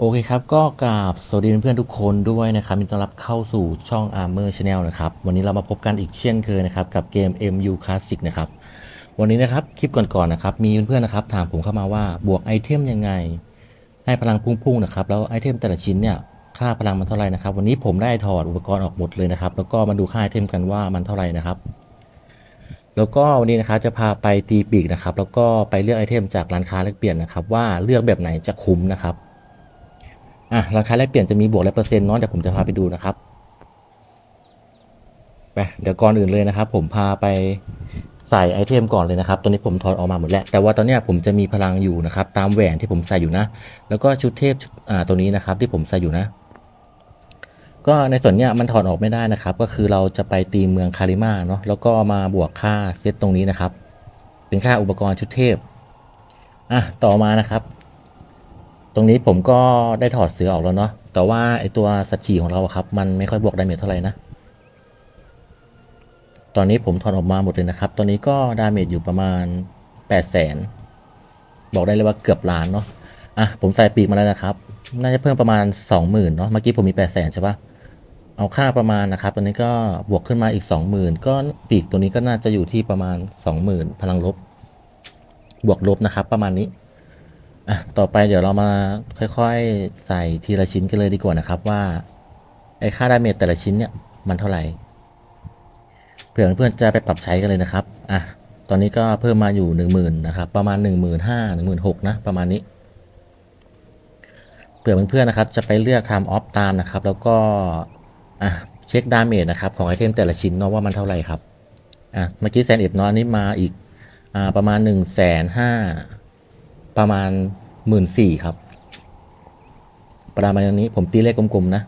โอเคครับ ก็กราบสวัสดีเพื่อนๆทุกคนด้วยนะครับยินดีต้อนรับเข้าสู่ช่อง Armor Channel นะครับ วันนี้เรามาพบกันอีกเช่นเคยนะครับ กับเกม MU Classic นะครับ วันนี้นะครับ คลิปก่อนๆนะครับ มีเพื่อนๆนะครับ ถามผมเข้ามาว่าบวกไอเทมยังไง ให้พลังพุ่งๆนะครับ แล้วไอเทมแต่ละชิ้นเนี่ย ค่าพลังมันเท่าไหร่นะครับ วันนี้ผมได้ถอดอุปกรณ์ออกหมดเลยนะครับ แล้วก็มาดูค่าไอเทมกันว่ามันเท่าไหร่นะครับ แล้วก็วันนี้นะครับจะพาไปตีปีกนะครับ แล้วก็ไปเลือกไอเทมจากร้านค้าแลกเปลี่ยนนะครับ ว่าเลือกแบบไหนจะคุ้มนะครับ อะราคาแลกเปลี่ยนจะมีบวกและเปอร์เซ็นต์เนาะเดี๋ยวผมจะพาไปดูนะครับไปเดี๋ยวก่อนอื่นเลยนะครับ ผมพาไปใส่ไอเทมก่อนเลยนะครับตัวนี้ผมถอดออกมาหมดแล้ว แต่ว่าตอนนี้ผมจะมีพลังอยู่นะครับ ตามแหวนที่ผมใส่อยู่นะ แล้วก็ชุดเทพอ่าตัวนี้นะครับ ที่ผมใส่อยู่นะ ก็ในส่วนเนี้ยมันถอดออกไม่ได้นะครับ ก็คือเราจะไปตีเมืองคาริมาเนาะแล้วก็มาบวกค่าเซตตรงนี้นะครับ เป็นค่าอุปกรณ์ชุดเทพอะต่อมานะครับ ตรงนี้ผมก็ได้ถอดเสือออกแล้วเนาะแต่ว่าไอตัวสัตว์ฉี่ของเราอะครับ มันไม่ค่อยบวกดาเมจเท่าไหร่นะ ตอนนี้ผมถอดออกมาหมดเลยนะครับ ตอนนี้ก็ดาเมจอยู่ประมาณ8 0 0แสนบอกได้เลยว่าเกือบล้านเนาะอะผมใส่ปีกมาแล้วนะครับ น่าจะเพิ่มประมาณ 20,000เนาะเมื่อกี้ผมมี8 0 0แสนใช่ปะเอาค่าประมาณนะครับ ตอนนี้ก็บวกขึ้นมาอีก 20,000 ก็ปีกตัวนี้ก็น่าจะอยู่ที่ประมาณ 20,000 พลังลบ บวกลบนะครับ ประมาณนี้ อะต่อไปเดี๋ยวเรามาค่อยๆใส่ทีละชิ้นกันเลยดีกว่านะครับว่าไอ้ค่าดาเมจแต่ละชิ้นเนี่ยมันเท่าไหร่เพื่อเพื่อนจะไปปรับใช้กันเลยนะครับอะตอนนี้ก็เพิ่มมาอยู่หนึ่งหมื่นนะครับประมาณหนึ่งหมื่นห้าหนึ่งหมื่นหกนะประมาณนี้เผื่อเพื่อนๆนะครับจะไปเลือกทำออฟตามนะครับ แล้วก็อะเช็คดาเมจนะครับของไอเทมแต่ละชิ้นเนาะว่ามันเท่าไหร่ครับอะเมื่อกี้แซนเอ็ดเนาะอันนี้มาอีกอ่าประมาณหนึ่งแสนห้า ประมาณหมื่นสี่ครับ ประมาณนี้ผมตีเลขกลมๆนะ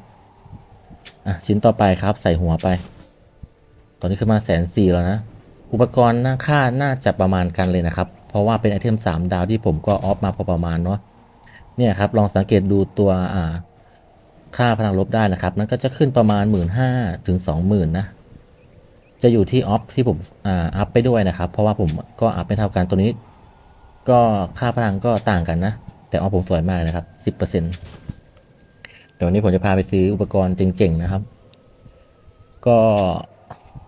อะ ชิ้นต่อไปครับ ใส่หัวไป ตอนนี้ขึ้นมาแสนสี่แล้วนะ อุปกรณ์หน้าค่าน่าจะประมาณกันเลยนะครับ เพราะว่าเป็นไอเทมสามดาวที่ผมก็ออฟมาพอประมาณเนาะ เนี่ยครับ ลองสังเกตดูตัวอ่าค่าพลังลบได้นะครับ มันก็จะขึ้นประมาณหมื่นห้าถึงสองหมื่นนะ จะอยู่ที่ออฟที่ผมอ่าอัพไปด้วยนะครับ เพราะว่าผมก็อัพไม่เท่ากันตัวนี้ ก็ค่าพลังก็ต่างกันนะ แต่เอาผมสวยมากนะครับสิบเปอร์เซ็นเดี๋ยววันนี้ผมจะพาไปซื้ออุปกรณ์เจ๋งๆนะครับ ก็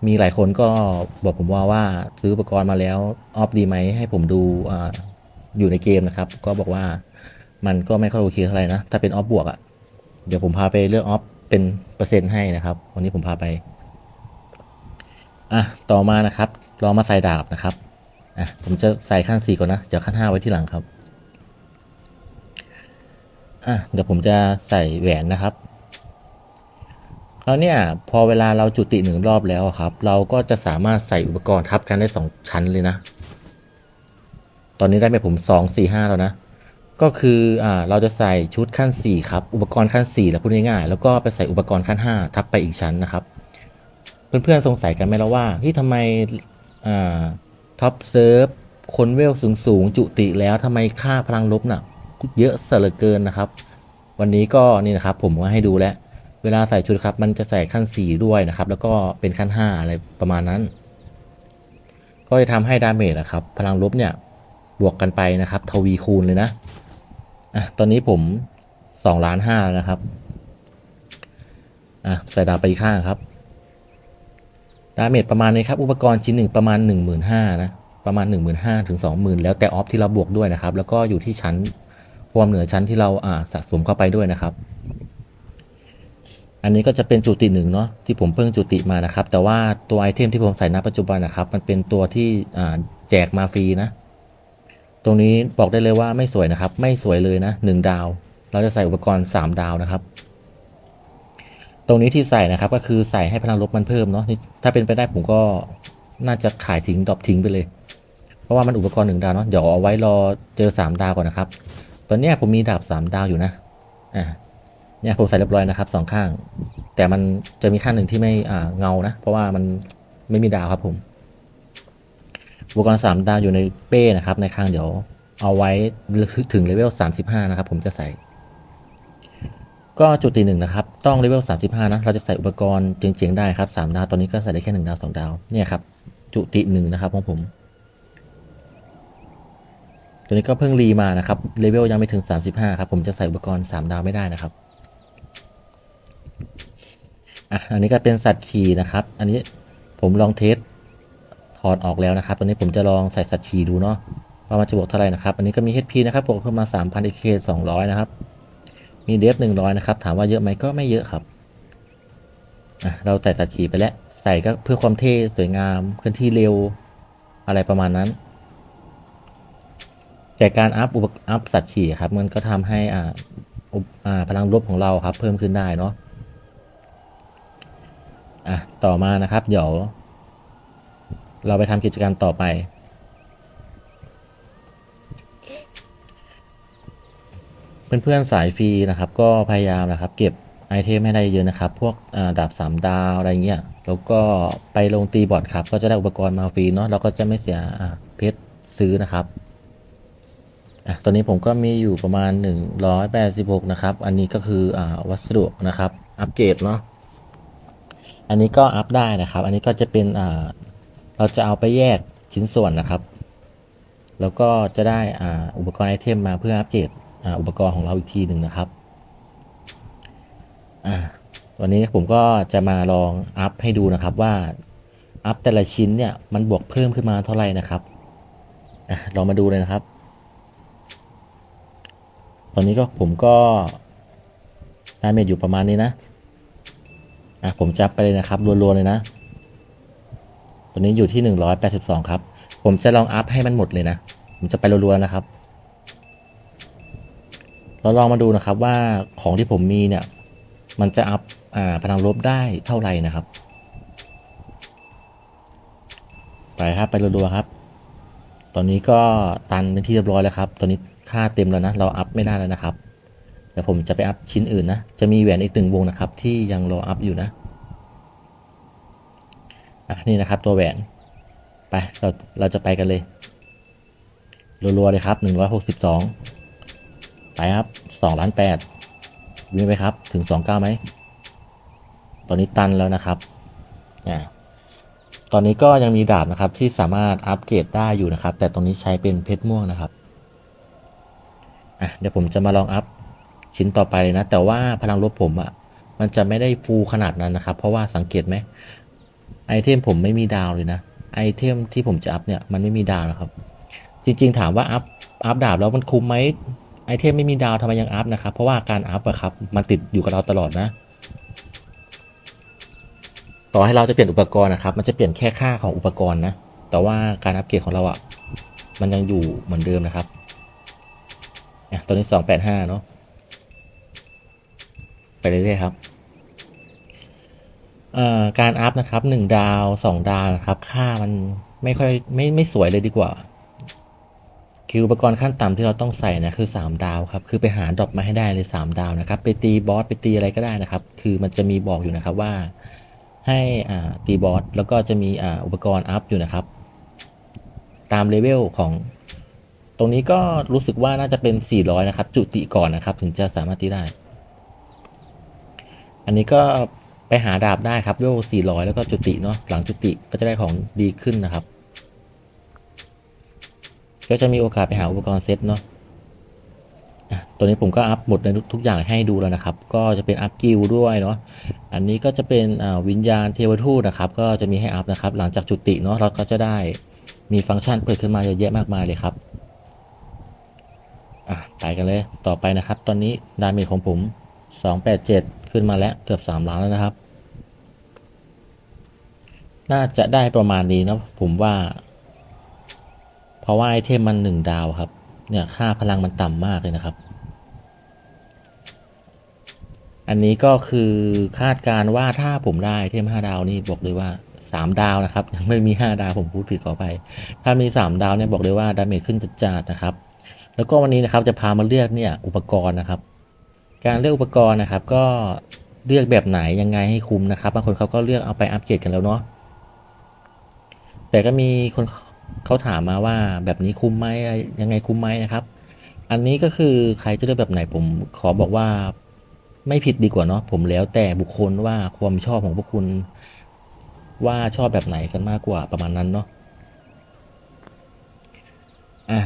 มีหลายคนก็บอกผมว่าว่าซื้ออุปกรณ์มาแล้วออฟดีไหมให้ผมดูออยู่ในเกมนะครับ ก็บอกว่ามันก็ไม่ค่อยโอเคเท่าไหร่นะ ถ้าเป็นออฟบวกอะ่ะ เดี๋ยวผมพาไปเลือกออฟเป็นเปอร์เซ็นต์ให้นะครับ วันนี้ผมพาไป อะ ต่อมานะครับเรามาใส่ดาบนะครับ อะผมจะใส่ขั้นสี่ก่อนนะ เดี๋ยวขั้นห้าไว้ที่หลังครับอะเดี๋ยวผมจะใส่แหวนนะครับคราวเนี้ยพอเวลาเราจุติหนึ่งรอบแล้วครับ เราก็จะสามารถใส่อุปกรณ์ทับกันได้สองชั้นเลยนะ ตอนนี้ได้ไปผมสองสี่ห้าแล้วนะ ก็คืออ่าเราจะใส่ชุดขั้นสี่ครับอุปกรณ์ขั้นสี่แล้วพูดง่ายๆแล้วก็ไปใส่อุปกรณ์ขั้นห้าทับไปอีกชั้นนะครับ เพื่อนๆสงสัยกันไหมแล้วว่าที่ทำไมอ่า ท็อปเซิร์ฟคนเวลสูงสูงจุติแล้วทำไมค่าพลังลบน่ะเยอะเสเลือเกินนะครับ วันนี้ก็นี่นะครับผมก็ให้ดูแล้ว เวลาใส่ชุดครับ มันจะใส่ขั้นสี่ด้วยนะครับ แล้วก็เป็นขั้นห้าอะไรประมาณนั้น ก็จะทำให้ดาเมจนะครับ พลังลบเนี่ยบวกกันไปนะครับ ทวีคูณเลยนะอะตอนนี้ผมสองล้านห้าแล้วนะครับอะใส่ดาบไปอีกข้างครับ ดาเมจประมาณนี้ครับ อุปกรณ์ชิ้นหนึ่งประมาณ 1 5 0 0 0นะประมาณ 1 5 0 0 0ถึง20,000 แล้วแต่ออฟที่เราบวกด้วยนะครับ แล้วก็อยู่ที่ชั้นความเหนือชั้นที่เราอ่าสะสมเข้าไปด้วยนะครับ อันนี้ก็จะเป็นจุติหนึ่งเนาะที่ผมเพิ่งจุติมานะครับ แต่ว่าตัวไอเทมที่ผมใส่ณปัจจุบันนะครับ มันเป็นตัวที่อ่าแจกมาฟรีนะ ตรงนี้บอกได้เลยว่าไม่สวยนะครับ ไม่สวยเลยนะหนึ่งดาว เราจะใส่อุปกรณ์สามดาวนะครับ ตรงนี้ที่ใส่นะครับก็คือใส่ให้พลังลบมันเพิ่มเนาะนี่ถ้าเป็นไปได้ผมก็น่าจะขายทิ้งดรอปทิ้งไปเลย เพราะว่ามันอุปกรณ์หนึ่งดาวเนาะเดี๋ยวเอาไว้รอเจอสามดาวก่อนนะครับ ตอนนี้ผมมีดาบสามดาวอยู่นะอ่าเนี่ยผมใส่เรียบร้อยนะครับสองข้าง แต่มันจะมีข้างหนึ่งที่ไม่อ่าเงานะ เพราะว่ามันไม่มีดาวครับผมอุปกรณ์สามดาวอยู่ในเป้นะครับ ในข้างเดี๋ยวเอาไว้ถึงเลเวลสามสิบห้านะครับ ผมจะใส่ ก็จุดตีหนึ่งนะครับ ต้องเลเวล 35 นะ เราจะใส่อุปกรณ์เจ๋งๆได้ครับ 3 ดาว ตอนนี้ก็ใส่ได้แค่ 1 ดาว 2 ดาว เนี่ยครับ จุติหนึ่งนะครับของผม ตัวนี้ก็เพิ่งรีมานะครับ เลเวลยังไม่ถึง 35 ครับ ผมจะใส่อุปกรณ์ 3 ดาวไม่ได้นะครับ อะ อันนี้ก็เป็นสัตว์ขี่นะครับ อันนี้ผมลองเทสถอดออกแล้วนะครับ ตอนนี้ผมจะลองใส่สัตว์ขี่ดูเนาะว่ามันจะบวกเท่าไหร่นะครับ อันนี้ก็มี HP นะครับบวกขึ้นมา3,000 AK 200 นะครับ มีเดฟ100นะครับ ถามว่าเยอะไหมก็ไม่เยอะครับเราใส่สัตว์ขี่ไปแล้ว ใส่ก็เพื่อความเท่สวยงามเคลื่อนที่เร็วอะไรประมาณนั้น แต่การอัพอุปอัพสัตว์ขี่ครับ มันก็ทำให้อ่าอ่าพลังลบของเราครับ เพิ่มขึ้นได้เนาะอะต่อมานะครับ เดี๋ยว เราไปทำกิจกรรมต่อไป เพื่อนๆสายฟรีนะครับ ก็พยายามนะครับ เก็บไอเทมให้ได้เยอะนะครับ พวกดาบสามดาวอะไรเงี้ยแล้วก็ไปลงตีบอทครับ ก็จะได้อุปกรณ์มาฟรีเนาะเราก็จะไม่เสียเพชรซื้อนะครับอะตอนนี้ผมก็มีอยู่ประมาณ 186 นะครับ อันนี้ก็คืออ่าวัสดุนะครับ อัปเกรดเนาะอันนี้ก็อัพได้นะครับ อันนี้ก็จะเป็นอ่าเราจะเอาไปแยกชิ้นส่วนนะครับ แล้วก็จะได้อ่าอุปกรณ์ไอเทมมาเพื่ออัปเกรด อุปกรณ์ของเราอีกทีหนึ่งนะครับอ่าวันนี้ผมก็จะมาลองอัพให้ดูนะครับว่าอัพแต่ละชิ้นเนี่ยมันบวกเพิ่มขึ้นมาเท่าไหร่นะครับอะลองมาดูเลยนะครับ ตอนนี้ก็ผมก็ดาเมจอยู่ประมาณนี้นะอะผมจับไปเลยนะครับรัวๆเลยนะ ตัวนี้อยู่ที่ 182 ครับ ผมจะลองอัพให้มันหมดเลยนะ ผมจะไปรัวๆนะครับ เราลองมาดูนะครับว่าของที่ผมมีเนี่ย มันจะอัพพลังลบได้เท่าไหร่นะครับ ไปครับไปรัวๆครับ ตอนนี้ก็ตันเป็นที่เรียบร้อยแล้วครับ ตอนนี้ค่าเต็มแล้วนะ เราอัพไม่ได้แล้วนะครับเดี๋ยวผมจะไปอัพชิ้นอื่นนะ จะมีแหวนอีกหนึ่งวงนะครับ ที่ยังรออัพอยู่นะอะนี่นะครับตัวแหวน ไปเราเราจะไปกันเลยรัวๆเลยครับหนึ่งร้อยหกสิบสอง ไปครับสองล้านแปดวิ่งไปครับ ถึงสองเก้าไหม ตอนนี้ตันแล้วนะครับอ่าตอนนี้ก็ยังมีดาบนะครับที่สามารถอัปเกรดได้อยู่นะครับ แต่ตรงนี้ใช้เป็นเพชรม่วงนะครับอะเดี๋ยวผมจะมาลองอัพชิ้นต่อไปเลยนะ แต่ว่าพลังลบผมอะ่ะมันจะไม่ได้ฟูลขนาดนั้นนะครับ เพราะว่าสังเกตไหมไอเทมผมไม่มีดาวเลยนะไอเทมที่ผมจะอัพเนี่ยมันไม่มีดาวนะครับ จริงๆ ถามว่าอัพอัพดาบแล้วมันคุ้มไหม เทมไม่มีดาวทำไมยังอัพนะครับ เพราะว่าการอัพอะครับมันติดอยู่กับเราตลอดนะ ต่อให้เราจะเปลี่ยนอุปกรณ์นะครับ มันจะเปลี่ยนแค่ค่าของอุปกรณ์นะ แต่ว่าการอัปเกรดของเราอะมันยังอยู่เหมือนเดิมนะครับอะตอนนี้สองแปดห้าเนาะไปเรื่อยๆครับการอัพนะครับหนึ่งดาวสองดาวนะครับ ค่ามันไม่ค่อยไม่ไม่สวยเลยดีกว่า คืออุปกรณ์ขั้นต่ำที่เราต้องใส่นะคือ 3 ดาวครับคือไปหาดรอปมาให้ได้เลย 3 ดาวนะครับไปตีบอสไปตีอะไรก็ได้นะครับ คือมันจะมีบอกอยู่นะครับว่า ให้อ่าตีบอสแล้วก็จะมีอ่าอุปกรณ์อัพอยู่นะครับ ตามเลเวลของ ตรงนี้ก็รู้สึกว่าน่าจะเป็น 400 นะครับ จุติก่อนนะครับ ถึงจะสามารถตีได้ อันนี้ก็ไปหาดาบได้ครับเวล400 แล้วก็จุติเนาะหลังจุติก็จะได้ของดีขึ้นนะครับ ก็จะมีโอกาสไปหาอุปกรณ์เซตเนาะตัวนี้ผมก็อัพหมดในทุกอย่างให้ดูแล้วนะครับ ก็จะเป็นอัพกิลด้วยเนาะ อันนี้ก็จะเป็นวิญญาณเทวทูตนะครับ ก็จะมีให้อัพนะครับ หลังจากจุติเนาะเราก็จะได้มีฟังก์ชันเปิดขึ้นมาเยอะแยะมากมายเลยครับอะไปกันเลย ต่อไปนะครับ ตอนนี้ดาเมจของผม 287 ขึ้นมาแล้วเกือบ 3 ล้านแล้วนะครับ น่าจะได้ประมาณนี้นะผมว่า เพราะว่าไอเทมมัน1ดาวครับ เนี่ยค่าพลังมันต่ำมากเลยนะครับ อันนี้ก็คือคาดการว่าถ้าผมได้เทม5ดาวนี่บอกเลยว่า3ดาวนะครับ ยังไม่มี5ดาวผมพูดผิดขอไป ถ้ามี3ดาวเนี่ยบอกเลยว่าดาเมจขึ้นจัดๆนะครับ แล้วก็วันนี้นะครับจะพามาเลือกเนี่ยอุปกรณ์นะครับ การเลือกอุปกรณ์นะครับก็เลือกแบบไหนยังไงให้คุ้มนะครับบางคนเขาก็เลือกเอาไปอัปเกรดกันแล้วเนาะแต่ก็มีคน เขาถามมาว่าแบบนี้คุ้มไหมอะไรยังไงคุ้มไหมนะครับ อันนี้ก็คือใครจะเลือกแบบไหนผมขอบอกว่าไม่ผิดดีกว่าเนาะผมแล้วแต่บุคคลว่าความชอบของพวกคุณว่าชอบแบบไหนกันมากกว่าประมาณนั้นเนาะอะ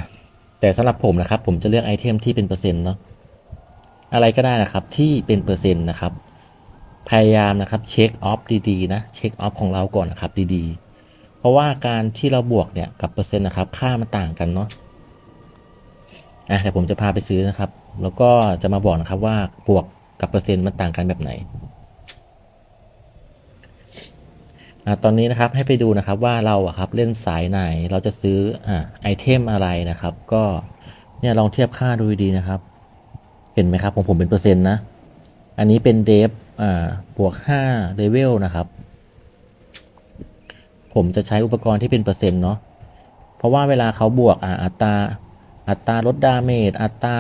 แต่สำหรับผมนะครับ ผมจะเลือกไอเทมที่เป็นเปอร์เซ็นต์เนาะอะไรก็ได้นะครับที่เป็นเปอร์เซ็นต์นะครับ พยายามนะครับเช็คออฟดีๆนะเช็คออฟของเราก่อนนะครับดีๆ ราะว่าการที่เราบวกเนี่ยกับเปอร์เซ็นต์นะครับ ค่ามันต่างกันเนาะอะเดี๋ยวผมจะพาไปซื้อนะครับ แล้วก็จะมาบอกนะครับว่าบวกกับเปอร์เซ็นต์มันต่างกันแบบไหนอะตอนนี้นะครับให้ไปดูนะครับว่าเราอะครับเล่นสายไหนเราจะซื้ออ่าไอเทมอะไรนะครับ ก็เนี่ยลองเทียบค่าดูดีนะครับ เห็นไหมครับของผมเป็นเปอร์เซ็นต์นะ อันนี้เป็นเดฟอ่าบวก5เลเวลนะครับ ผมจะใช้อุปกรณ์ที่เป็นเปอร์เซ็นต์เนาะเพราะว่าเวลาเขาบวกอ่าอัตราอัตราลดดาเมจอัตรา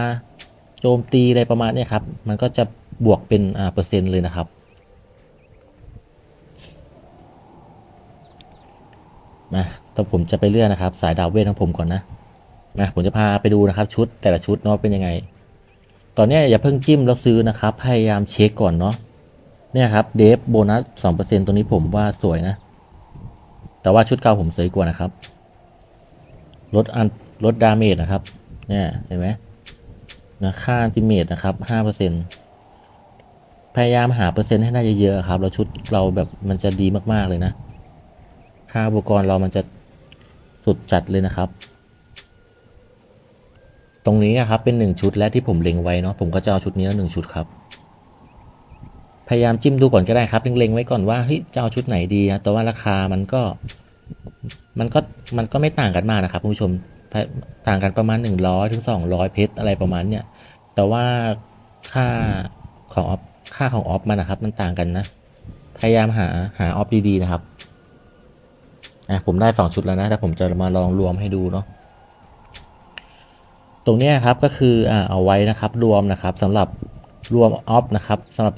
โจมตีอะไรประมาณนี้ครับ มันก็จะบวกเป็นอ่าเปอร์เซ็นต์เลยนะครับ มาแต่ผมจะไปเลื่อนนะครับ สายดาวเวทของผมก่อนนะนะผมจะพาไปดูนะครับชุดแต่ละชุดเนาะเป็นยังไง ตอนนี้อย่าเพิ่งจิ้มแล้วซื้อนะครับ พยายามเช็คก่อนเนาะเนี่ยครับเดฟโบนัสสองเปอร์เซ็นตรงนี้ผมว่าสวยนะ แต่ว่าชุดเก่าผมสวยกว่านะครับ ลดอันลดดาเมจนะครับ เนี่ย เห็นไหมนะค่าอันติเมตนะครับห้าเปอร์เซ็นพยายามหาเปอร์เซ็นต์ให้ได้เยอะๆครับแล้วชุดเราแบบมันจะดีมากๆเลยนะ ค่าอุปกรณ์เรามันจะสุดจัดเลยนะครับ ตรงนี้อะครับเป็นหนึ่งชุดและที่ผมเล็งไว้เนาะผมก็จะเอาชุดนี้แล้วหนึ่งชุดครับ พยายามจิ้มดูก่อนก็ได้ครับเล็งๆไว้ก่อนว่าเฮ้ยจะเอาชุดไหนดีนะแต่ว่าราคามันก็มันก็มันก็ไม่ต่างกันมากนะครับคุณผู้ชมต่างกันประมาณ 100ถึง200 เพชรอะไรประมาณเนี้ยแต่ว่าค่าของออฟค่าของออฟมันนะครับ มันต่างกันนะ พยายามหาหาออฟดีๆนะครับอะผมได้สองชุดแล้วนะแต่ผมจะมาลองรวมให้ดูเนาะตรงนี้ครับก็คืออ่าเอาไว้นะครับรวมนะครับสำหรับรวมออฟนะครับสำหรับ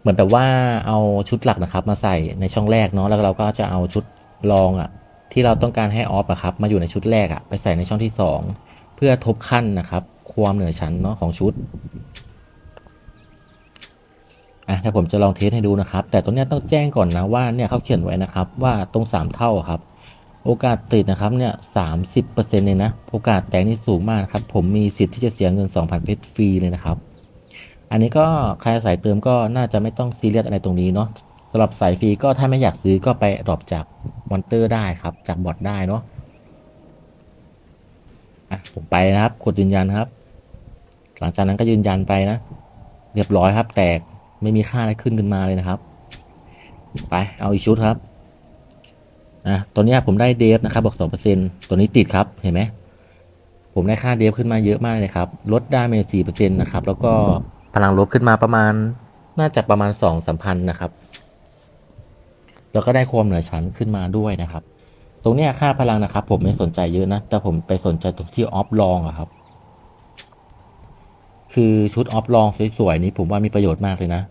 เหมือนแบบว่าเอาชุดหลักนะครับ มาใส่ในช่องแรกเนาะแล้วเราก็จะเอาชุดรองอะที่เราต้องการให้ออฟอะครับมาอยู่ในชุดแรกอะไปใส่ในช่องที่ 2 เพื่อทบขั้นนะครับ ความเหนือชั้นเนาะของชุดอะถ้าผมจะลองเทสให้ดูนะครับ แต่ตรงเนี้ยต้องแจ้งก่อนนะว่าเนี่ยเขาเขียนไว้นะครับ ว่าตรง 3 เท่าครับ โอกาสติดนะครับเนี่ยสามสิบเปอร์เซ็นต์เลยนะ โอกาสแตกนี่สูงมากครับ ผมมีสิทธิ์ที่จะเสียเงิน 2,000 เพชรฟรีเลยนะครับ อันนี้ก็ใครสายเติมก็น่าจะไม่ต้องซีเรียสอะไรตรงนี้เนาะสำหรับสายฟรีก็ถ้าไม่อยากซื้อก็ไปดรอปจากมอนเตอร์ได้ครับ จากบอทได้เนาะอะผมไปนะครับ กดยืนยันครับ หลังจากนั้นก็ยืนยันไปนะ เรียบร้อยครับ แตกไม่มีค่าอะไรขึ้นขึ้นมาเลยนะครับ ไปเอาอีกชุดครับอะตัวนี้ผมได้เดฟนะครับบอกสองเปอร์เซ็นตัวนี้ติดครับเห็นไหมผมได้ค่าเดฟขึ้นมาเยอะมากเลยครับ ลดดาเมจสี่เปอร์เซ็นต์นะครับ แล้วก็ พลังลบขึ้นมาประมาณน่าจะประมาณสองสามพันนะครับ แล้วก็ได้ความเหนือชั้นขึ้นมาด้วยนะครับ ตรงนี้ค่าพลังนะครับ ผมไม่สนใจเยอะนะ แต่ผมไปสนใจตรงที่ออฟลองอะครับ คือชุดออฟลองสวยๆนี้ผมว่ามีประโยชน์มากเลยนะ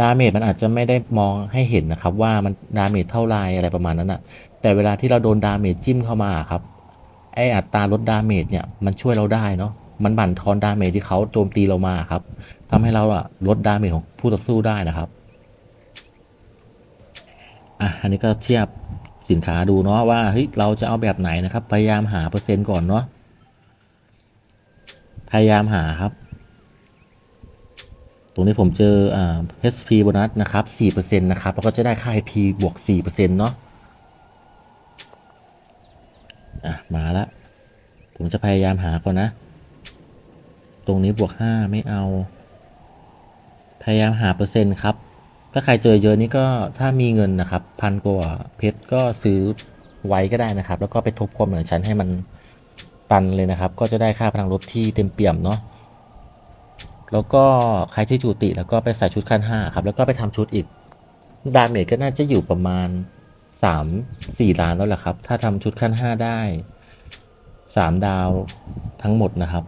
ดาเมจมันอาจจะไม่ได้มองให้เห็นนะครับ ว่ามันดาเมจเท่าไรอะไรประมาณนั้นอะแต่เวลาที่เราโดนดาเมจจิ้มเข้ามาครับ ไออัตราลดดาเมจเนี่ยมันช่วยเราได้เนาะ มันบั่นทอนดาเมจที่เขาโจมตีเรามาครับทำให้เราอะลดดาเมจของผู้ต่อสู้ได้นะครับอะอันนี้ก็เทียบสินค้าดูเนาะว่าเฮ้ยเราจะเอาแบบไหนนะครับ พยายามหาเปอร์เซ็นต์ก่อนเนาะพยายามหาครับ ตรงนี้ผมเจออ่า HP โบนัสนะครับ4%นะครับแล้วก็จะได้ค่า IP บวก4%เนาะอะมาละผมจะพยายามหาก่อนนะ ตรงนี้บวก 5 ไม่เอา พยายามหาเปอร์เซ็นต์ครับ ถ้าใครเจอเยอะนี่ก็ถ้ามีเงินนะครับ พันกว่าเพชรก็ซื้อไว้ก็ได้นะครับ แล้วก็ไปทบความเหนือชั้นให้มันตันเลยนะครับ ก็จะได้ค่าพลังลบที่เต็มเปี่ยมเนาะแล้วก็ใครที่จูติแล้วก็ไปใส่ชุดขั้นห้าครับ แล้วก็ไปทำชุดอีก ดาเมจก็น่าจะอยู่ประมาณสามสี่ล้านแล้วแหละครับ ถ้าทำชุดขั้นห้าได้สามดาวทั้งหมดนะครับ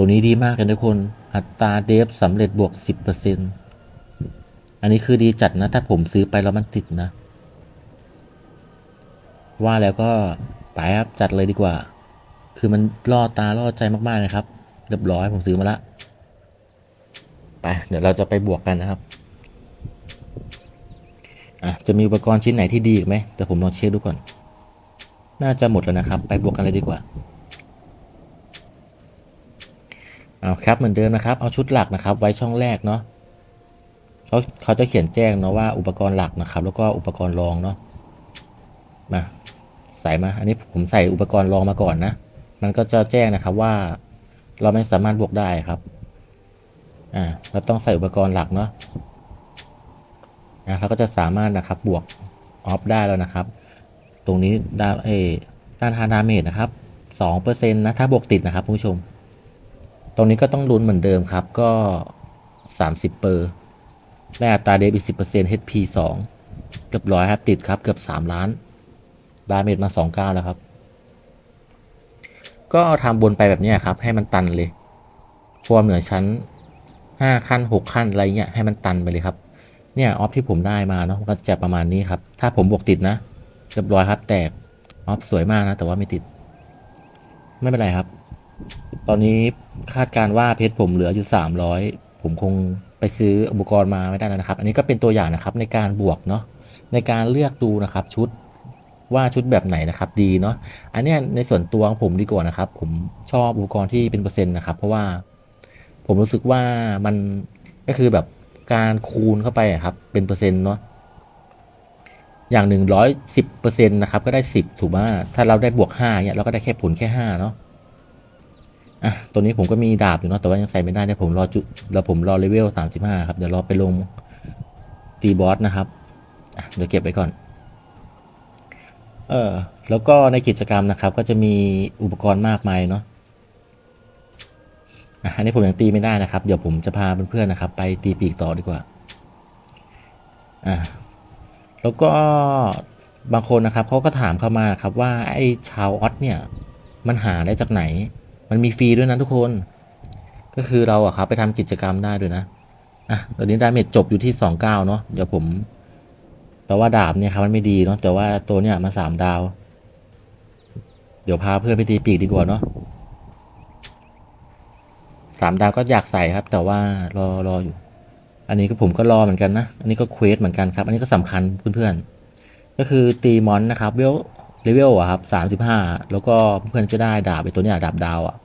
ตัวนี้ดีมากเลยทุกคน อัตราเดฟสำเร็จบวกสิบเปอร์เซ็นอันนี้คือดีจัดนะ ถ้าผมซื้อไปแล้วมันติดนะ ว่าแล้วก็ไปครับจัดเลยดีกว่า คือมันล่อตาล่อใจมากๆนะครับ เรียบร้อยผมซื้อมาละ ไป เดี๋ยวเราจะไปบวกกันนะครับอะจะมีอุปกรณ์ชิ้นไหนที่ดีอีกไหมแต่ผมลองเช็คดูก่อน น่าจะหมดแล้วนะครับ ไปบวกกันเลยดีกว่า เอาครับเหมือนเดิมนะครับ เอาชุดหลักนะครับ ไว้ช่องแรกเนาะเขาเขาจะเขียนแจ้งเนาะว่าอุปกรณ์หลักนะครับ แล้วก็อุปกรณ์รองเนาะมาใส่มา อันนี้ผมใส่อุปกรณ์รองมาก่อนนะ มันก็จะแจ้งนะครับว่า เราไม่สามารถบวกได้ครับอ่าเราต้องใส่อุปกรณ์หลักเนาะอ่าเราก็จะสามารถนะครับบวกออฟได้แล้วนะครับ ตรงนี้ดาเอต้านทานาเมจนะครับสองเปอร์เซ็นต์นะถ้าบวกติดนะครับผู้ชม ตรงนี้ก็ต้องลุ้นเหมือนเดิมครับก็ 30 เปอร์ได้อัตราเดฟอีก10% HP 2เรียบร้อยครับติดครับเกือบ3ล้าน ดาเมจมา29แล้วครับ ก็ทำบนไปแบบนี้ครับ ให้มันตันเลยความเหนือชั้น5ขั้น6ขั้นอะไรเงี้ยให้มันตันไปเลยครับ เนี่ยออฟที่ผมได้มาเนาะก็จะประมาณนี้ครับ ถ้าผมบวกติดนะเรียบร้อยครับแตกออฟสวยมากนะ แต่ว่าไม่ติด ไม่เป็นไรครับ ตอนนี้คาดการว่าเพชรผมเหลืออยู่ 300 ผมคงไปซื้ออุปกรณ์มาไม่ได้แล้วนะครับ อันนี้ก็เป็นตัวอย่างนะครับในการบวกเนาะในการเลือกดูนะครับชุดว่าชุดแบบไหนนะครับดีเนาะอันนี้ในส่วนตัวของผมดีกว่านะครับ ผมชอบอุปกรณ์ที่เป็นเปอร์เซ็นต์นะครับ เพราะว่าผมรู้สึกว่ามันก็คือแบบการคูณเข้าไปอะครับ เป็นเปอร์เซ็นต์เนาะอย่างหนึ่งร้อยสิบเปอร์เซ็นต์นะครับ ก็ได้สิบถูกไหมถ้าเราได้บวกห้าเนี่ยเราก็ได้แค่ผลแค่ห้าเนาะ อะตัวนี้ผมก็มีดาบอยู่เนาะแต่ว่ายังใส่ไม่ได้เดี๋ยผมรอจุแล้วผมรอเลเวลสามสิบห้าครับ เดี๋ยวรอไปลงตีบอสนะครับอะเดี๋ยวเก็บไว้ก่อนเออแล้วก็ในกิจกรรมนะครับ ก็จะมีอุปกรณ์มากมายเนาะอะอันนี้ผมยังตีไม่ได้นะครับ เดี๋ยวผมจะพาเพื่อนๆนะครับ ไปตีปีกต่อดีกว่าอะแล้วก็บางคนนะครับเขาก็ถามเข้ามาครับว่าไอ้ชาวออสเนี่ย มันหาได้จากไหน มันมีฟรีด้วยนะทุกคน ก็คือเราอะครับไปทำกิจกรรมได้ด้วยนะอะตอนนี้ดาเมจจบอยู่ที่สองเก้าเนาะเดี๋ยวผมแต่ว่าดาบเนี่ยครับมันไม่ดีเนาะแต่ว่าตัวเนี่ยมาสามดาว เดี๋ยวพาเพื่อนไปตีปีกดีกว่าเนาะสามดาวก็อยากใส่ครับ แต่ว่ารอรออยู่ อันนี้ก็ผมก็รอเหมือนกันนะ อันนี้ก็เควสเหมือนกันครับ อันนี้ก็สำคัญเพื่อนๆ ก็คือตีมอนนะครับเวล เลเวลอะครับสามสิบห้าแล้วก็เพื่อนจะได้ดาบไปตัวเนี้ยดาบดาวอะ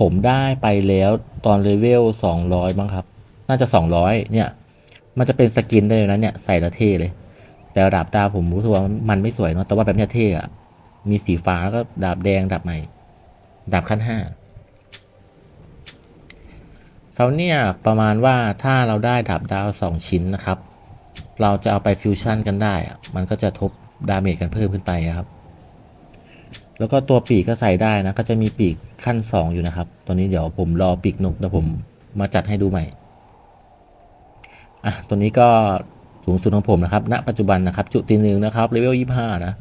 ผมได้ไปแล้วตอนเลเวลสองร้อยมั้งครับ น่าจะสองร้อยเนี่ย มันจะเป็นสกินได้เลยนะเนี่ยใส่ละเท่เลย แต่ดาบดาวผมรู้สึกว่ามันไม่สวยเนาะแต่ว่าแบบเนี้ยเท่อะมีสีฟ้าแล้วก็ดาบแดงดาบใหม่ ดาบขั้นห้าเขาเนี่ยประมาณว่าถ้าเราได้ดาบดาวสองชิ้นนะครับ เราจะเอาไปฟิวชั่นกันได้อะมันก็จะทบดาเมจกันเพิ่มขึ้นไปครับ แล้วก็ตัวปีกก็ใส่ได้นะ ก็จะมีปีกขั้นสองอยู่นะครับ ตัวนี้เดี๋ยวผมรอปีกนกแล้วผมมาจัดให้ดูใหม่ อะ ตัวนี้ก็สูงสุดของผมนะครับ ณ ปัจจุบันนะครับ จุดตีหนึ่งนะครับ เลเวลยี่ห้านะ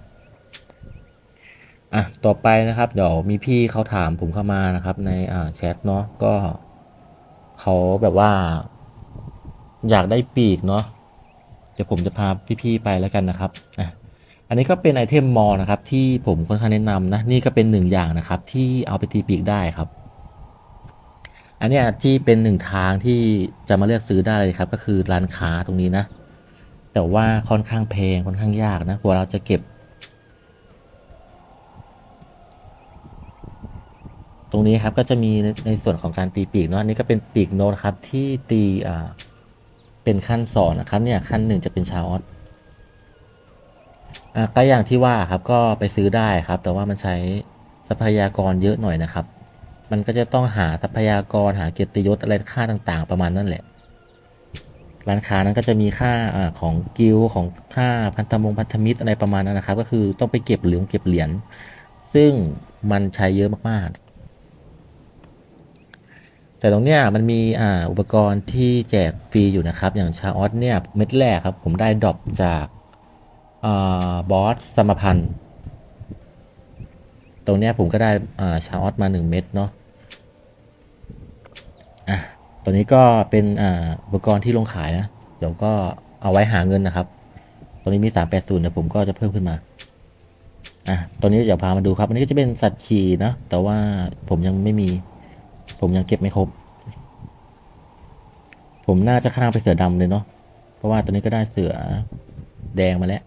อะ ต่อไปนะครับ เดี๋ยวมีพี่เขาถามผมเข้ามานะครับ ในอ่าแชทเนาะ ก็เขาแบบว่า อยากได้ปีกเนาะ เดี๋ยวผมจะพาพี่ๆไปแล้วกันนะครับ อะ อันนี้ก็เป็นไอเทมมอลนะครับที่ผมค่อนข้างแนะนำนะนี่ก็เป็นหนึ่งอย่างนะครับที่เอาไปตีปีกได้ครับ อันนี้ที่เป็นหนึ่งทางที่จะมาเลือกซื้อได้เลยครับก็คือร้านค้าตรงนี้นะ แต่ว่าค่อนข้างแพงค่อนข้างยากนะกว่าเราจะเก็บ ตรงนี้ครับก็จะมีในในส่วนของการตีปีกเนาะอันนี้ก็เป็นปีกโนตครับที่ตีอ่าเป็นขั้นสองนะครับเนี่ยขั้นหนึ่งจะเป็นชาวออส ก็อย่างที่ว่าครับก็ไปซื้อได้ครับ แต่ว่ามันใช้ทรัพยากรเยอะหน่อยนะครับ มันก็จะต้องหาทรัพยากรหาเกียรติยศอะไรค่าต่างๆ ประมาณนั่นแหละ ร้านค้านั้นก็จะมีค่าอของกิลของค่าพันธมงพันธมิตรอะไรประมาณนั้นนะครับ ก็คือต้องไปเก็บเหรียญเก็บเหรียญซึ่งมันใช้เยอะมากๆ แต่ตรงเนี้ยมันมีอ่าอุปกรณ์ที่แจกฟรีอยู่นะครับ อย่างชาออสเนี่ยเม็ดแรกครับ ผมได้ดรอปจาก บอสสมพันธ์ ตรงเนี้ยผมก็ได้ชาออสมาหนึ่งเม็ดเนาะอะตัวนี้ก็เป็นอ่าอุปกรณ์ที่ลงขายนะ เดี๋ยวก็เอาไว้หาเงินนะครับ ตัวนี้มีสามแปดศูนย์เดี๋ยวผมก็จะเพิ่มขึ้นมา อะตัวนี้เดี๋ยวพามาดูครับ อันนี้ก็จะเป็นสัตว์ขี่นะ แต่ว่าผมยังไม่มี ผมยังเก็บไม่ครบ ผมน่าจะข้ามไปเสือดำเลยเนาะ เพราะว่าตัวนี้ก็ได้เสือแดงมาแล้ว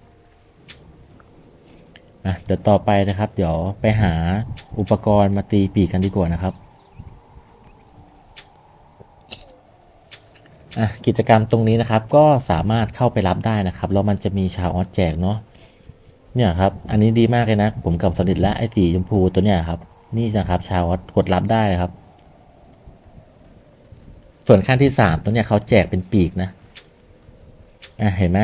อะเดี๋ยวต่อไปนะครับ เดี๋ยวไปหาอุปกรณ์มาตีปีกกันดีกว่านะครับอะกิจกรรมตรงนี้นะครับก็สามารถเข้าไปรับได้นะครับแล้วมันจะมีชาวออสแจกเนาะเนี่ยครับ อันนี้ดีมากเลยนะ ผมกับสนิทและไอ้สีชมพูตัวเนี้ยครับ นี่นะครับชาวออสกดรับได้ครับ ส่วนขั้นที่สามตัวเนี้ยเขาแจกเป็นปีกนะอะเห็นไหม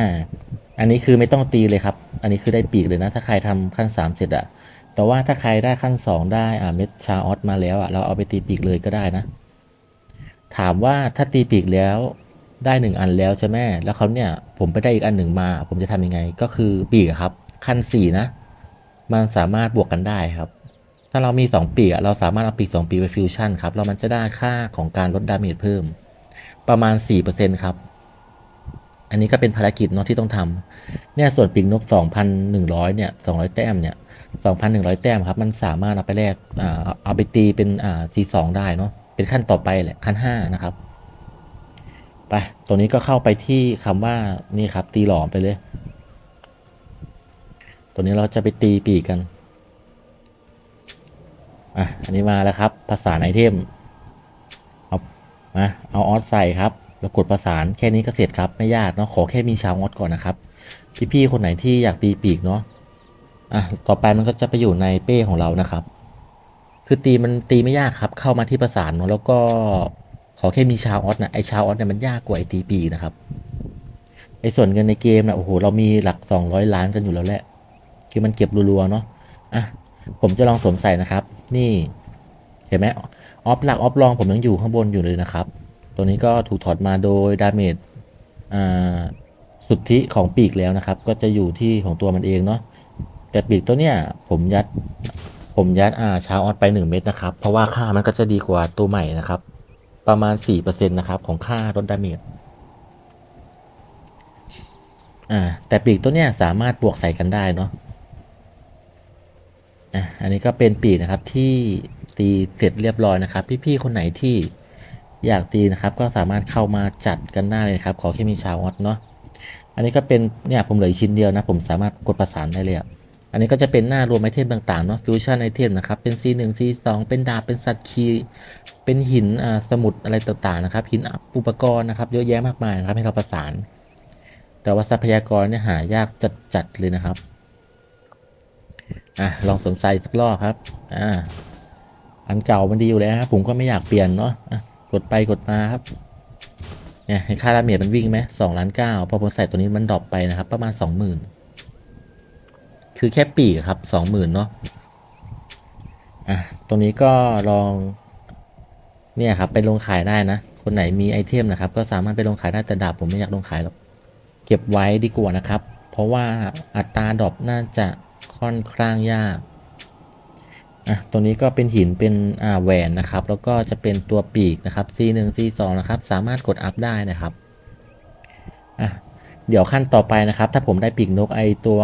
อันนี้คือไม่ต้องตีเลยครับ อันนี้คือได้ปีกเลยนะ ถ้าใครทำขั้นสามเสร็จอะแต่ว่าถ้าใครได้ขั้นสองได้อ่าเม็ดชาออสมาแล้วอะเราเอาไปตีปีกเลยก็ได้นะ ถามว่าถ้าตีปีกแล้วได้หนึ่งอันแล้วใช่ไหมแล้วเขาเนี่ยผมไปได้อีกอันหนึ่งมา ผมจะทำยังไง ก็คือปีกครับ ขั้นสี่นะ มันสามารถบวกกันได้ครับ ถ้าเรามีสองปีกเราสามารถเอาปีกสองปีกไปฟิวชั่นครับแล้วมันจะได้ค่าของการลดดาเมจเพิ่ม ประมาณสี่เปอร์เซ็นครับ นนี้ก็เป็นภารกิจเนาะที่ต้องทำเนี่ยส่วนปีกนกสองพันหนึ่งร้อยเนี่ยสองร้อยแต้มเนี่ยสองพันหนึ่งร้อยแต้มครับ มันสามารถเอาไปแลกอ่าเอาไปตีเป็นอ่าซีสองได้เนาะเป็นขั้นต่อไปแหละขั้นห้านะครับไปตัวนี้ก็เข้าไปที่คำว่านี่ครับ ตีหลอมไปเลย ตัวนี้เราจะไปตีปีกกันอะอันนี้มาแล้วครับ ภาษานไอเทมเอามาเอาออสใส่ครับ แล้วกดประสานแค่นี้ก็เสร็จครับไม่ยากเนาะขอแค่มีชาวออสก่อนนะครับ พี่ๆคนไหนที่อยากตีปีกเนาะอะต่อไปมันก็จะไปอยู่ในเป้ของเรานะครับ คือตีมันตีไม่ยากครับ เข้ามาที่ประสานเนาะแล้วก็ขอแค่มีชาวออสนะไอชาวออสเนี่ยมันยากกว่าไอตีปีนะครับไอส่วนเงินในเกมนะโอ้โหเรามีหลัก 200 ล้านกันอยู่แล้วแหละ คือมันเก็บรัวๆเนาะอะผมจะลองสวมใส่นะครับ นี่ เห็นไหมออฟหลักออฟรองผมยังอยู่ข้างบนอยู่เลยนะครับ ตัวนี้ก็ถูกถอดมาโดยดาเมจสุทธิของปีกแล้วนะครับ ก็จะอยู่ที่ของตัวมันเองเนาะแต่ปีกตัวเนี้ยผมยัดผมยัดอ่าชาวออสไป 1 เม็ดนะครับ เพราะว่าค่ามันก็จะดีกว่าตัวใหม่นะครับ ประมาณ 4%นะครับ ของค่าลดดาเมจอ่าแต่ปีกตัวเนี้ยสามารถบวกใส่กันได้เนาะอะอันนี้ก็เป็นปีกนะครับที่ตีเสร็จเรียบร้อยนะครับ พี่ๆคนไหนที่ อยากตีนะครับ ก็สามารถเข้ามาจัดกันได้เลยครับ ขอแค่มีชาวออสเนาะอันนี้ก็เป็นเนี่ยผมเหลือชิ้นเดียวนะ ผมสามารถกดประสานได้เลยอะอันนี้ก็จะเป็นหน้ารวมไอเทมต่างๆเนาะฟิวชั่นไอเทมนะครับเป็น C1 C2 เป็นดาบเป็นสัตว์คีเป็นหินอ่าสมุดอะไรต่างๆนะครับหินอุปกรณ์นะครับเยอะแยะมากมายนะครับให้เราประสาน แต่ว่าทรัพยากรเนี่ยหายากจัดๆเลยนะครับอะลองสวมใส่สักรอบครับอ่าอันเก่ามันดีอยู่แล้วครับผมก็ไม่อยากเปลี่ยนเนาะ ดไปกดมาครับเนี่ยเห็นค่าดาเมจมันวิ่งไหมสองล้านเก้าพอผมใส่ตัวนี้มันดรอปไปนะครับ ประมาณสองหมื่นคือแค่ปีกครับสองหมื่นเนาะอะตรงนี้ก็ลอง เนี่ยครับ ไปลงขายได้นะ คนไหนมีไอเทมนะครับ ก็สามารถไปลงขายได้แต่ดาบผมไม่อยากลงขายหรอกเก็บไว้ดีกว่านะครับ เพราะว่าอัตราดรอปน่าจะค่อนข้างยาก อะตรงนี้ก็เป็นหินเป็นอ่าแหวนนะครับ แล้วก็จะเป็นตัวปีกนะครับ C1 C2 นะครับ สามารถกดอัพได้นะครับอะเดี๋ยวขั้นต่อไปนะครับ ถ้าผมได้ปีกนกไอตัว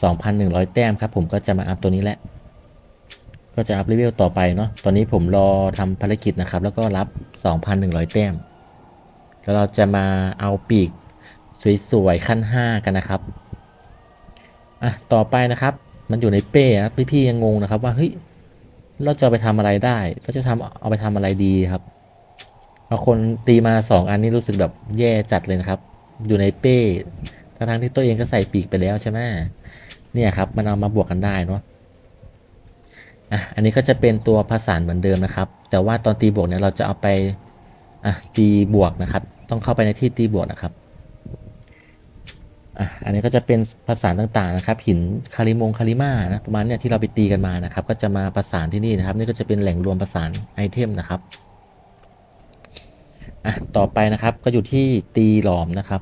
2,100 แต้มครับ ผมก็จะมาอัพตัวนี้แหละ ก็จะอัพเลเวลต่อไปเนาะ ตอนนี้ผมรอทำภารกิจนะครับ แล้วก็รับ 2,100 แต้ม แล้วเราจะมาเอาปีกสวยๆขั้น 5 กันนะครับอะต่อไปนะครับ มันอยู่ในเป้นะพี่ๆยังงงนะครับ ว่าเฮ้ยเราจะไปทำอะไรได้เราจะทำเอาไปทำอะไรดีครับบางคนตีมาสองอันนี้รู้สึกแบบแย่จัดเลยนะครับ อยู่ในเป้ทั้งๆที่ตัวเองก็ใส่ปีกไปแล้วใช่ไหมเนี่ยครับ มันเอามาบวกกันได้เนาะอะอันนี้ก็จะเป็นตัวผสานเหมือนเดิมนะครับ แต่ว่าตอนตีบวกเนี่ยเราจะเอาไปอะตีบวกนะครับ ต้องเข้าไปในที่ตีบวกนะครับ อะอันนี้ก็จะเป็นภาษานต่างๆนะครับ หินคาริมงคาริมานะประมาณเนี้ยที่เราไปตีกันมานะครับ ก็จะมาประสานที่นี่นะครับ นี่ก็จะเป็นแหล่งรวมประสานไอเทมนะครับอะต่อไปนะครับก็อยู่ที่ตีหลอมนะครับ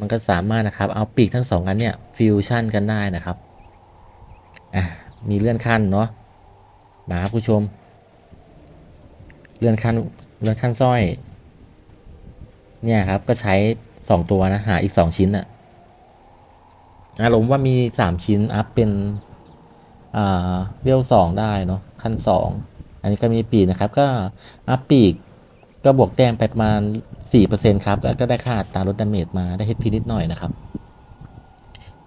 มันก็สามารถนะครับเอาปีกทั้งสองอันเนี่ยฟิวชั่นกันได้นะครับอะมีเลื่อนขั้นเนาะมาครับผู้ชม เลื่อนขั้นเลื่อนขั้นสร้อย เนี่ยครับก็ใช้สองตัวนะหาอีกสองชิ้นอะ อารมณ์ว่ามีสามชิ้นอัพเป็นอ่าเวสองได้เนาะขั้นสองอันนี้ก็มีปีกนะครับ ก็อัพปีกก็บวกแต้มไปประมาณสี่เปอร์เซ็นครับ แล้วก็ได้ค่าตาลดดาเมจมาได้ HP นิดหน่อยนะครับ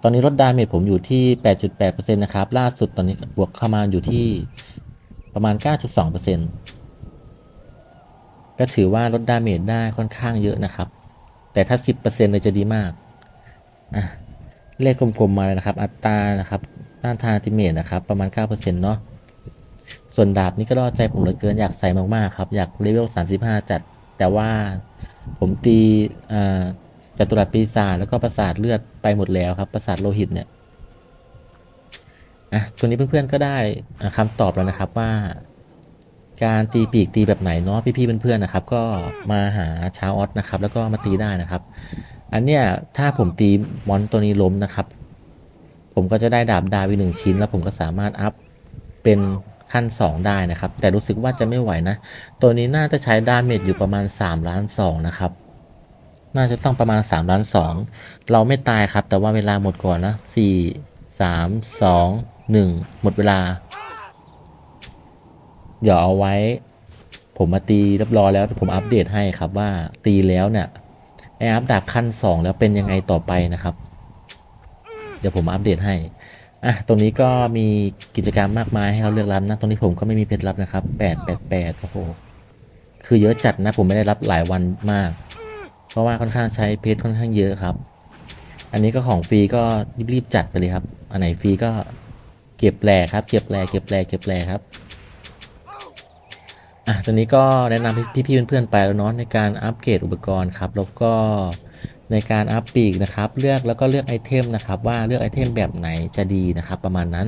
ตอนนี้ลดดาเมจผมอยู่ที่แปดจุดแปดเปอร์เซ็นนะครับ ล่าสุดตอนนี้บวกเข้ามาอยู่ที่ประมาณเก้าจุดสองเปอร์เซ็นก็ก็ถือว่าลดดาเมจได้ค่อนข้างเยอะนะครับ แต่ถ้า 10%เลยจะดีมากอะ เลขกลมๆมาเลยนะครับ อัตรานะครับต้านทานติเมตนะครับ ประมาณ 9%เนาะส่วนดาบนี่ก็รอดใจผมเหลือเกินอยากใส่มากๆครับ อยากเลเวล 35 จัด แต่ว่าผมตีจัตุรัสปีศาจแล้วก็ประสาทเลือดไปหมดแล้วครับ ประสาทโลหิตเนี่ยอะตัวนี้เพื่อนๆก็ได้อะคำตอบแล้วนะครับว่า การตีปีกตีแบบไหนเนาะพี่ๆเพื่อนๆนะครับ ก็มาหาชาวออสนะครับ แล้วก็มาตีได้นะครับ อันเนี้ยถ้าผมตีมอนตัวนี้ล้มนะครับ ผมก็จะได้ดาบดาวีหนึ่งชิ้น แล้วผมก็สามารถอัพเป็นขั้น 2 ได้นะครับ แต่รู้สึกว่าจะไม่ไหวนะ ตัวนี้น่าจะใช้ดาเมจอยู่ประมาณ3ล้าน2นะครับ น่าจะต้องประมาณ3ล้าน2เราไม่ตายครับ แต่ว่าเวลาหมดก่อนนะ4 3 2 1 หมดเวลา เดี๋ยวเอาไว้ ผมมาตีเรียบร้อยแล้วผมอัปเดตให้ครับว่าตีแล้วเนี่ย ออัพดาบขั้น 2 แล้วเป็นยังไงต่อไปนะครับ เดี๋ยวผมอัปเดตให้อะตรงนี้ก็มีกิจกรรมมากมายให้เราเลือกรับนะ ตรงนี้ผมก็ไม่มีเพชรรับนะครับแปดแปดแปดโอ้โหคือเยอะจัดนะผมไม่ได้รับหลายวันมาก เพราะว่าค่อนข้างใช้เพชรค่อนข้างเยอะครับ อันนี้ก็ของฟรีก็รีบๆจัดไปเลยครับ อันไหนฟรีก็เก็บแลครับ เก็บแลเก็บแลเก็บแลครับ อะตอนนี้ก็แนะนำพี่ๆเพื่อนๆไปแล้วเนาะในการอัปเกรดอุปกรณ์ครับ แล้วก็ในการอัพปีกนะครับ เลือกแล้วก็เลือกไอเทมนะครับ ว่าเลือกไอเทมแบบไหนจะดีนะครับ ประมาณนั้น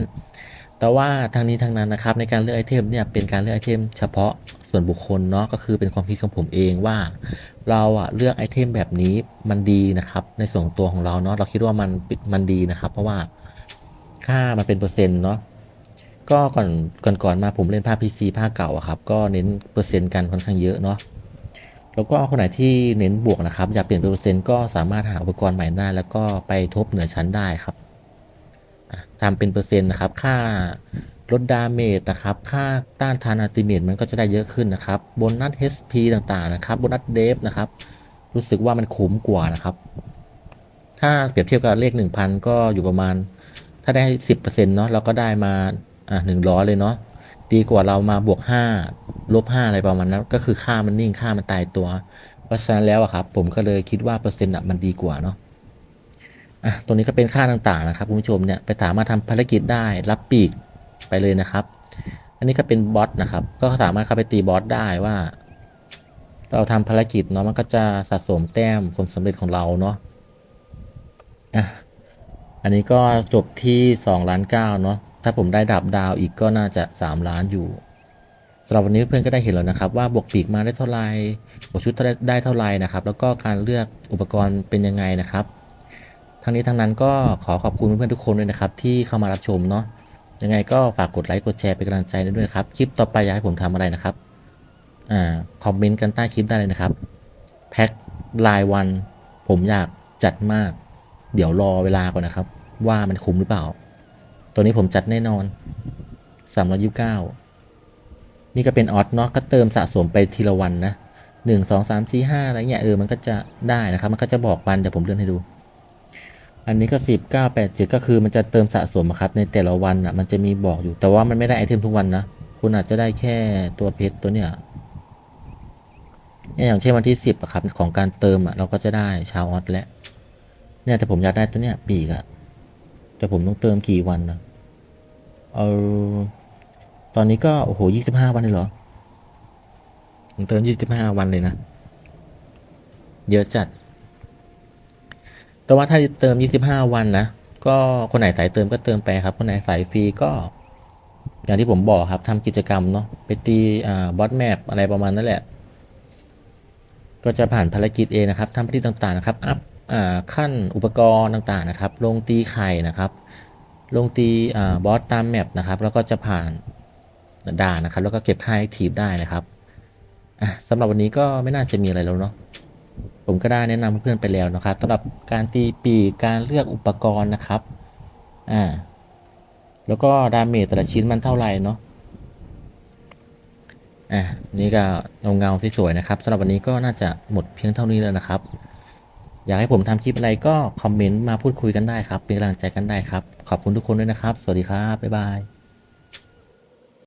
แต่ว่าทางนี้ทางนั้นนะครับ ในการเลือกไอเทมเนี่ยเป็นการเลือกไอเทมเฉพาะส่วนบุคคลเนาะก็คือเป็นความคิดของผมเองว่า เราอะเลือกไอเทมแบบนี้มันดีนะครับ ในส่วนตัวของเราเนาะเราคิดว่ามันมันดีนะครับ เพราะว่าค่ามันเป็นเปอร์เซ็นต์เนาะ ก็ก่อนก่อนก่อนมาผมเล่นภาพ PC ภาคเก่าอะครับ ก็เน้นเปอร์เซ็นต์กันค่อนข้างเยอะเนาะแล้วก็คนไหนที่เน้นบวกนะครับ อยากเปลี่ยนเป็นเปอร์เซ็นต์ก็สามารถหาอุปกรณ์ใหม่ได้แล้วก็ไปทบเหนือชั้นได้ครับอะทำเป็นเปอร์เซ็นต์นะครับ ค่าลดดาเมจนะครับ ค่าต้านทานอัติเมตมันก็จะได้เยอะขึ้นนะครับโบนัส HP ต่างๆนะครับโบนัสเดฟนะครับ รู้สึกว่ามันคุ้มกว่านะครับ ถ้าเปรียบเทียบกับเลข 1,000 ก็อยู่ประมาณ ถ้าได้ 10%เนาะเราก็ได้มา อะ100เลยเนาะดีกว่าเรามาบวก5ลบ5อะไรประมาณนั้นก็คือค่ามันนิ่งค่ามันตายตัว เพราะฉะนั้นแล้วอะครับ ผมก็เลยคิดว่าเปอร์เซ็นต์อะมันดีกว่าเนาะอะตรงนี้ก็เป็นค่าต่างๆนะครับคุณผู้ชมเนี่ยไปสามารถทำภารกิจได้รับปีกไปเลยนะครับ อันนี้ก็เป็นบอสนะครับ ก็สามารถเข้าไปตีบอสได้ว่าเราทำภารกิจเนาะมันก็จะสะสมแต้มผลสำเร็จของเราเนาะอะอันนี้ก็จบที่2ล้าน9เนาะ ถ้าผมได้ดับดาวอีกก็น่าจะ 3 ล้านอยู่สำหรับวันนี้เพื่อนก็ได้เห็นแล้วนะครับ ว่าบวกปีกมาได้เท่าไรบวกชุดได้เท่าไรนะครับ แล้วก็การเลือกอุปกรณ์เป็นยังไงนะครับ ทั้งนี้ทั้งนั้นก็ขอขอบคุณเพื่อนๆทุกคนด้วยนะครับ ที่เข้ามารับชมเนาะยังไงก็ฝากกดไลค์กดแชร์เป็นกำลังใจด้วยนะครับ คลิปต่อไปอยากให้ผมทำอะไรนะครับอ่าคอมเมนต์กันใต้คลิปได้เลยนะครับแพ็ครายวัน ผมอยากจัดมาก เดี๋ยวรอเวลาก่อนนะครับ ว่ามันคุ้มหรือเปล่า ตัวนี้ผมจัดแน่นอนสามร้อยิบเก้านี่ก็เป็นออสเนาะก็เติมสะสมไปทีละวันนะหนึ่งสองสามสี่ห้าอะไรเงี้ยเออมันก็จะได้นะครับ มันก็จะบอกวันเดี๋ยวผมเลื่อนให้ดู อันนี้ก็สิบเก้าแปดเจ็ดก็คือมันจะเติมสะสมอะครับในแต่ละวันอะมันจะมีบอกอยู่ แต่ว่ามันไม่ได้ไอเทมทุกวันนะ คุณอาจจะได้แค่ตัวเพชรตัวเนี้ยอย่างเช่นวันที่สิบอะครับของการเติมอะเราก็จะได้ชาวออสแล้วเนี่ยแต่ผมอยากได้ตัวเนี้ยปีกอะแต่ผมต้องเติมกี่วันนะ เออตอนนี้ก็ โอ้โหยี่สิบห้าวันเลยเหรอ ผมเติมยี่สิบห้าวันเลยนะ เยอะจัด แต่ว่าถ้าเติมยี่สิบห้าวันนะ ก็คนไหนสายเติมก็เติมไปครับ คนไหนสายฟรีก็ อย่างที่ผมบอกครับทำกิจกรรมเนาะ ไปตีอ่าบอสแมปอะไรประมาณนั่นแหละ ก็จะผ่านภารกิจเองนะครับทำภารกิจต่างๆนะครับ อัพอ่าขั้นอุปกรณ์ต่างๆนะครับ ลงตีไข่นะครับ ลงตีอบอสตามแมปนะครับ แล้วก็จะผ่านด่านนะครับ แล้วก็เก็บค่าแอคทีฟได้นะครับสำหรับวันนี้ก็ไม่น่าจะมีอะไรแล้วเนาะผมก็ได้แนะนำเพื่อนๆไปแล้วนะครับสำหรับการตีปีการเลือกอุปกรณ์นะครับอ่าแล้วก็ดาเมจแต่ละชิ้นมันเท่าไหร่เนาะอะนี่ก็เงาเงาๆที่สวยนะครับสำหรับวันนี้ก็น่าจะหมดเพียงเท่านี้แล้วนะครับ อยากให้ผมทำคลิปอะไรก็คอมเมนต์มาพูดคุยกันได้ครับ เป็นกำลังใจกันได้ครับ ขอบคุณทุกคนด้วยนะครับ สวัสดีครับ บ๊ายบาย